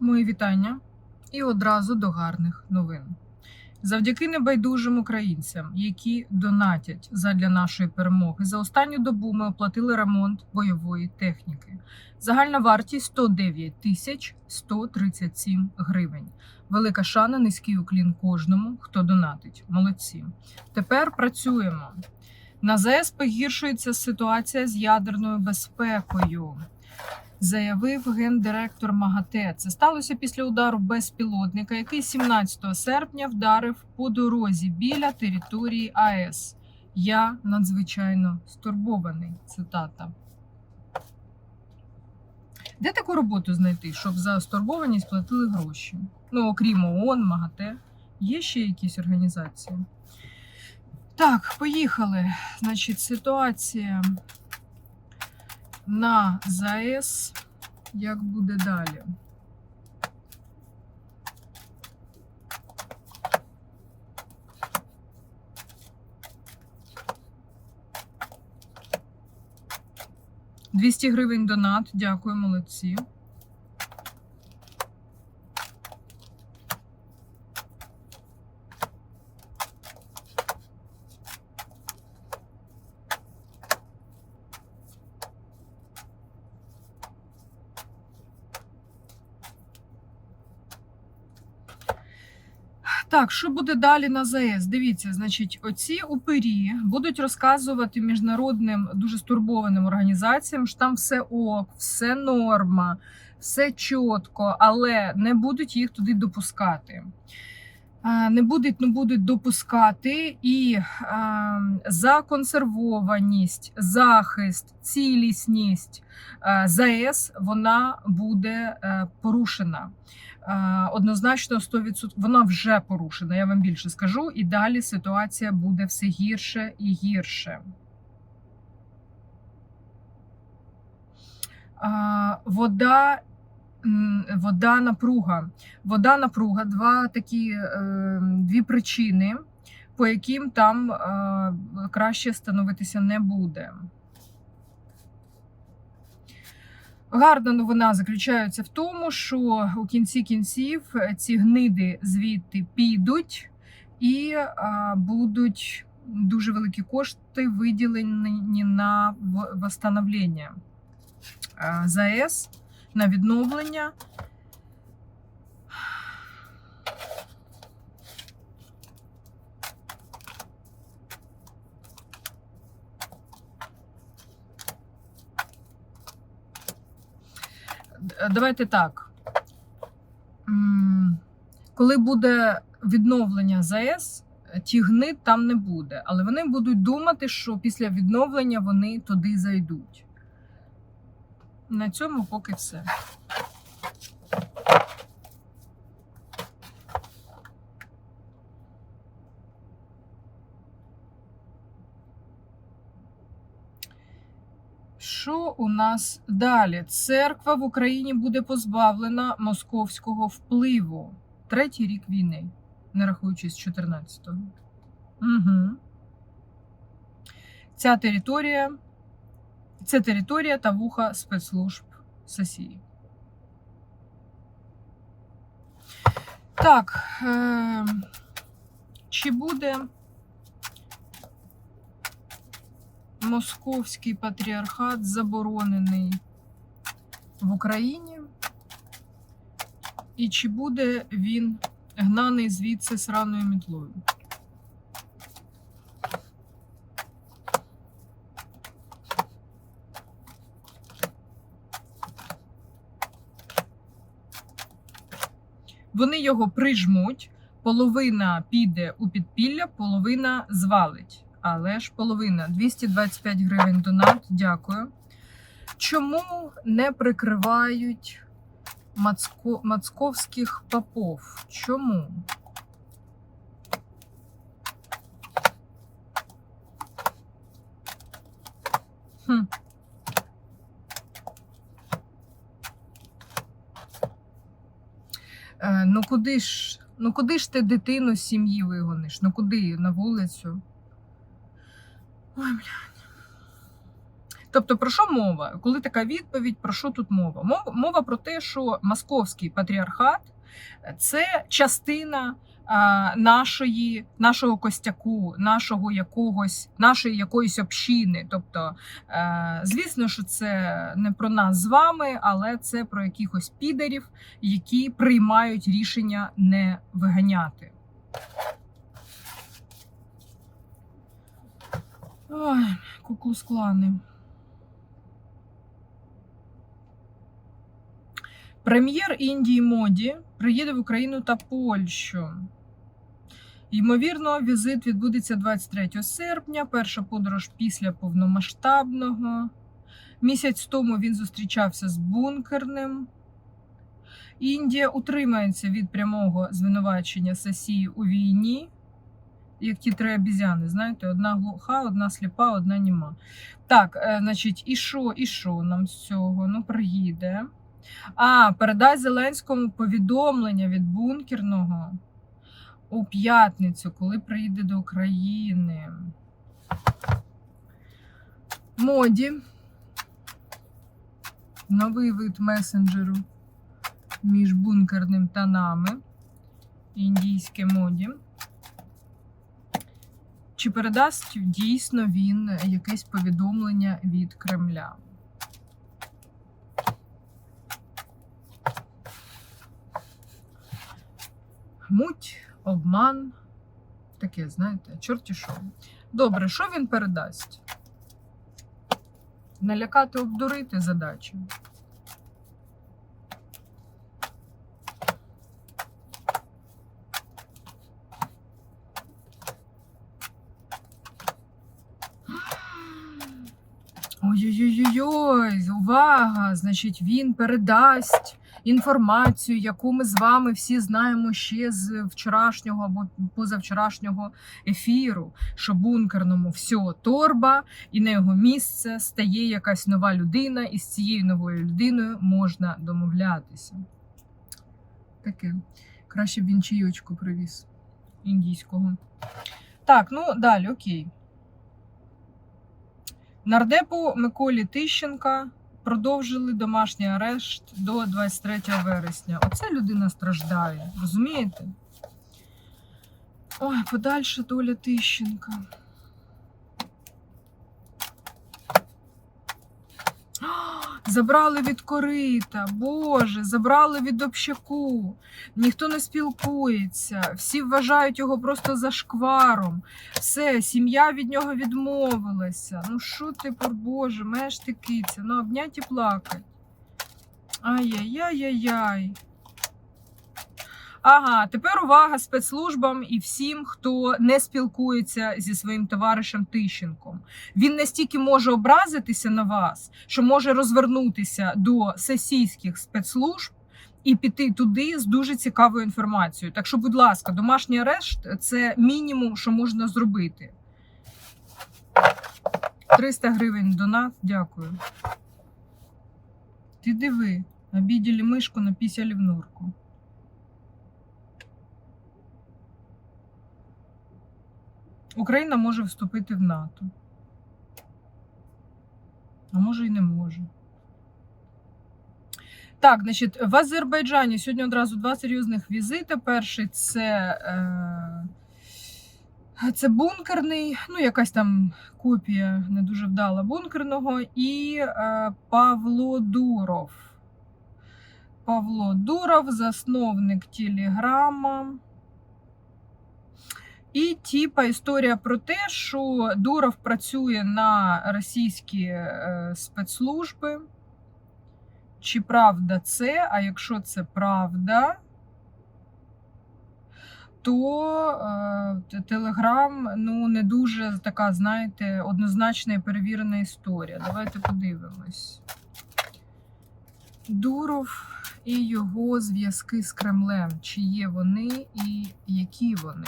Мої вітання і одразу до гарних новин. Завдяки небайдужим українцям, які донатять задля нашої перемоги, за останню добу ми оплатили ремонт бойової техніки. Загальна вартість 109 тисяч 137 гривень. Велика шана, низький уклін кожному, хто донатить. Молодці. Тепер працюємо. На ЗАЕС погіршується ситуація з ядерною безпекою заявив гендиректор МАГАТЕ. Це сталося після удару безпілотника, який 17 серпня вдарив по дорозі біля території АЕС. Я надзвичайно стурбований. Цитата. Де таку роботу знайти, щоб за стурбованість платили гроші? Ну, окрім ООН, МАГАТЕ, є ще якісь організації. Так, поїхали. Значить, ситуація на ЗАЕС. Як буде далі? Двісті гривень донат. Дякую, молодці. Так, що буде далі на ЗАЕС? Дивіться, значить, оці упирі будуть розказувати міжнародним дуже стурбованим організаціям, що там все ок, все норма, все чітко, але не будуть їх туди допускати. Не будуть, не будуть допускати і е, законсервованість, захист, цілісність е, ЗАЕС вона буде е, порушена. Е, Однозначно 100% вона вже порушена. Я вам більше скажу, і далі ситуація буде все гірше і гірше. Вода, вода напруга. Вода напруга, два такі е, дві причини, по яким там е, краще становитися не буде. Гарна новина заключається в тому, що у кінці кінців е, ці гниди звідти підуть і а, будуть дуже великі кошти виділені на восстановлення а, ЗАЕС, на відновлення. Давайте так. Коли буде відновлення ЗАЕС, ті гнид там не буде. Але вони будуть думати, що після відновлення вони туди зайдуть. На цьому поки все. Що у нас далі? Церква в Україні буде позбавлена московського впливу. Третій рік війни, не рахуючись 14-го. Угу. Ця територія це територія та вуха спецслужб Сосії. Так. Е- чи буде московський патріархат заборонений в Україні? І чи буде він гнаний звідси сраною мітлою? Вони його прижмуть, половина піде у підпілля, половина звалить. Але ж половина 225 гривень донат. Дякую. Чому не прикривають мацко, мацковських попов? Чому? Хм. Е, ну куди ж, ну куди ж ти дитину з сім'ї вигониш? Ну куди? На вулицю? Ой, бля. Тобто, про що мова? Коли така відповідь, про що тут мова? Мова, мова про те, що московський патріархат це частина нашої, нашого костяку, нашого якогось, нашої якоїсь общини. Тобто, е, звісно, що це не про нас з вами, але це про якихось підерів, які приймають рішення не виганяти. Ой, куклус-клани. Прем'єр Індії Моді приїде в Україну та Польщу. Ймовірно, візит відбудеться 23 серпня. Перша подорож після повномасштабного. Місяць тому він зустрічався з бункерним. Індія утримається від прямого звинувачення Сесії у війні. Як ті три обізяни, знаєте, одна глуха, одна сліпа, одна німа. Так, е, значить, і що, і що нам з цього? Ну, приїде. А, передай Зеленському повідомлення від бункерного у п'ятницю, коли приїде до України. Моді. Новий вид месенджеру між бункерним та нами. Індійське моді. Чи передасть дійсно він якесь повідомлення від Кремля? Муть, обман. Таке, знаєте, чорті що. Добре, що він передасть? Налякати, обдурити задачу. Ой-ой-ой, увага! Значить, він передасть інформацію, яку ми з вами всі знаємо ще з вчорашнього або позавчорашнього ефіру, що бункерному все торба, і на його місце стає якась нова людина, і з цією новою людиною можна домовлятися. Таке. Краще б він чайочку привіз індійського. Так, ну далі, окей. Нардепу Миколі Тищенка продовжили домашній арешт до 23 вересня. Оце людина страждає, розумієте? Ой, подальша доля Тищенка. А, Забрали від корита, Боже, забрали від общаку. Ніхто не спілкується, всі вважають його просто за шкваром. Все, сім'я від нього відмовилася. Ну що ти, Боже, маєш ти киця, ну обнять і плакать. Ай-яй-яй-яй-яй. Ага, тепер увага спецслужбам і всім, хто не спілкується зі своїм товаришем Тищенком. Він настільки може образитися на вас, що може розвернутися до сесійських спецслужб і піти туди з дуже цікавою інформацією. Так що, будь ласка, домашній арешт це мінімум, що можна зробити. 300 гривень донат, дякую. Ти диви, обіділи мишку, напісяли в Україна може вступити в НАТО. А може і не може. Так, значить, в Азербайджані сьогодні одразу два серйозних візити. Перший це, е, це бункерний, ну, якась там копія не дуже вдала бункерного, і е, Павло Дуров. Павло Дуров, засновник Телеграма. І типа історія про те, що Дуров працює на російські е, спецслужби. Чи правда це? А якщо це правда, то е, Телеграм ну, не дуже така, знаєте, однозначна і перевірена історія. Давайте подивимось. Дуров і його зв'язки з Кремлем. Чи є вони і які вони?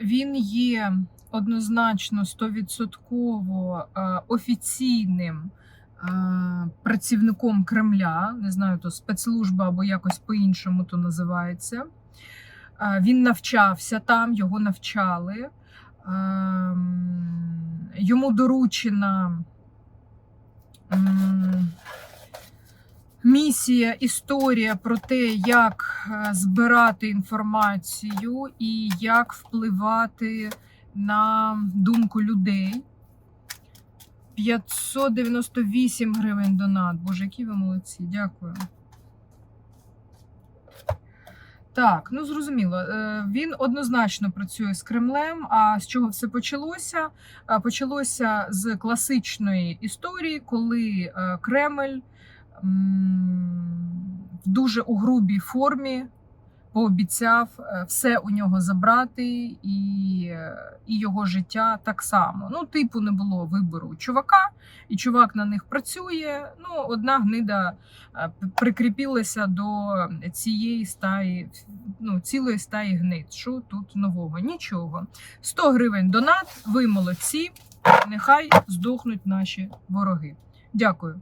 Він є однозначно 100% е, офіційним е, працівником Кремля, не знаю, то спецслужба або якось по-іншому то називається. Е, Він навчався там, його навчали. Йому доручена місія, історія про те, як е, збирати інформацію і як впливати на думку людей. 598 гривень донат. Боже, які ви молодці, дякую. Так, ну зрозуміло. Е, Він однозначно працює з Кремлем. А з чого все почалося? Почалося з класичної історії, коли е, Кремль в дуже у грубій формі пообіцяв е, все у нього забрати, і, і його життя так само. Ну, типу, не було вибору чувака, і чувак на них працює. Ну, одна гнида е, прикріпілася до цієї стаї, ну, цілої стаї гнид. Що тут нового? Нічого. 100 гривень донат, ви молодці. Нехай здохнуть наші вороги. Дякую.